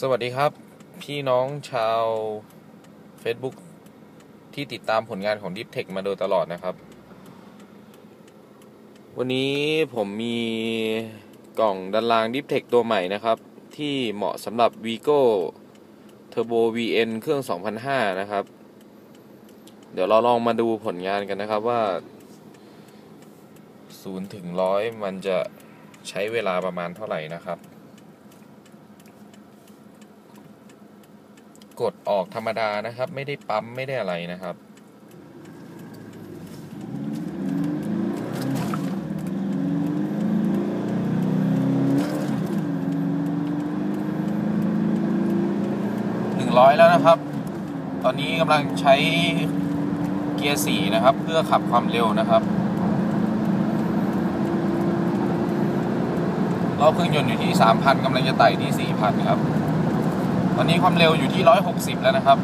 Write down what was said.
สวัสดีครับ พี่น้องชาว Facebook ที่ติดตามผลงานของ Deep Tech มาโดยตลอดนะครับ วันนี้ผมมีกล่องดันราง Deep Tech ตัวใหม่นะครับ ที่เหมาะสำหรับ Vigo Turbo VN เครื่อง 2005 นะครับ เดี๋ยวเราลองมาดูผลงานกันนะครับว่า 0 ถึง 100 มันจะใช้เวลาประมาณเท่าไหร่นะครับ กดออกธรรมดานะครับ ไม่ได้ปั๊มไม่ได้อะไรนะครับ หนึ่งร้อยแล้วนะครับ ตอนนี้กำลังใช้เกียร์สี่นะครับ เพื่อขับความเร็วนะครับรอบเครื่องยนต์อยู่ที่สามพันกำลังจะไต่ที่สี่พันครับ ตอนนี้ความเร็วอยู่ที่ 160 แล้วนะครับ